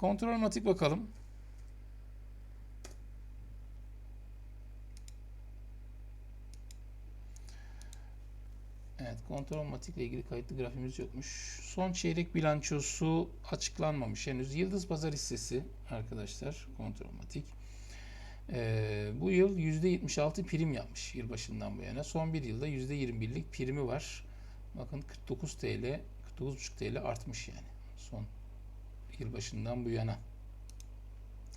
Kontrol matik bakalım. Evet, kontrol matik ile ilgili kayıtlı grafimiz yokmuş. Son çeyrek bilançosu açıklanmamış henüz. Yıldız Pazar hissesi arkadaşlar, kontrol matik. Ee, bu yıl %76 prim yapmış yılbaşından bu yana. Son bir yılda %21'lik primi var. Bakın 49 TL, 49,5 TL artmış yani. Son yılbaşından bu yana.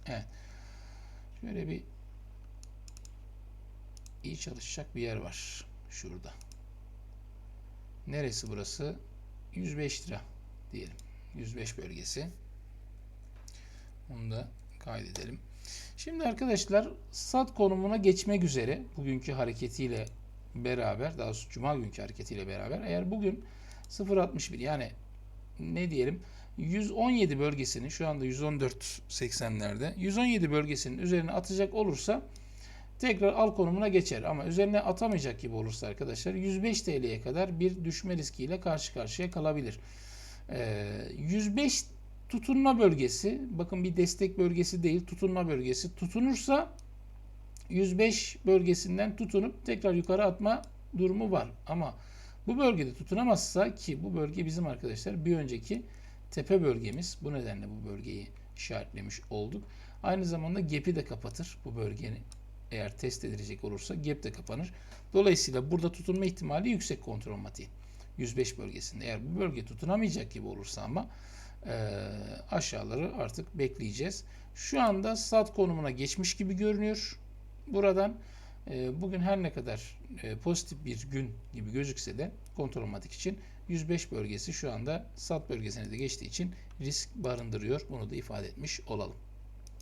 Evet. Şöyle bir iyi çalışacak bir yer var şurada. Neresi burası? 105 lira diyelim. 105 bölgesi. Onu da kaydedelim. Şimdi arkadaşlar sat konumuna geçmek üzere bugünkü hareketiyle beraber daha doğrusu cuma günkü hareketiyle beraber eğer bugün 0.61 yani ne diyelim 117 bölgesini şu anda 114.80'lerde 117 bölgesinin üzerine atacak olursa tekrar al konumuna geçer. Ama üzerine atamayacak gibi olursa arkadaşlar 105 TL'ye kadar bir düşme riskiyle karşı karşıya kalabilir. Ee, 105 tutunma bölgesi bakın bir destek bölgesi değil tutunma bölgesi tutunursa 105 bölgesinden tutunup tekrar yukarı atma durumu var. Ama bu bölgede tutunamazsa ki bu bölge bizim arkadaşlar bir önceki tepe bölgemiz. Bu nedenle bu bölgeyi işaretlemiş olduk. Aynı zamanda gap'i de kapatır bu bölgenin eğer test edilecek olursa gap de kapanır. Dolayısıyla burada tutunma ihtimali yüksek kontrol matiğin. 105 bölgesinde. Eğer bu bölge tutunamayacak gibi olursa ama e, aşağıları artık bekleyeceğiz. Şu anda sat konumuna geçmiş gibi görünüyor. Buradan e, bugün her ne kadar e, pozitif bir gün gibi gözükse de kontrol matik için 105 bölgesi şu anda sat bölgesine de geçtiği için risk barındırıyor. Bunu da ifade etmiş olalım.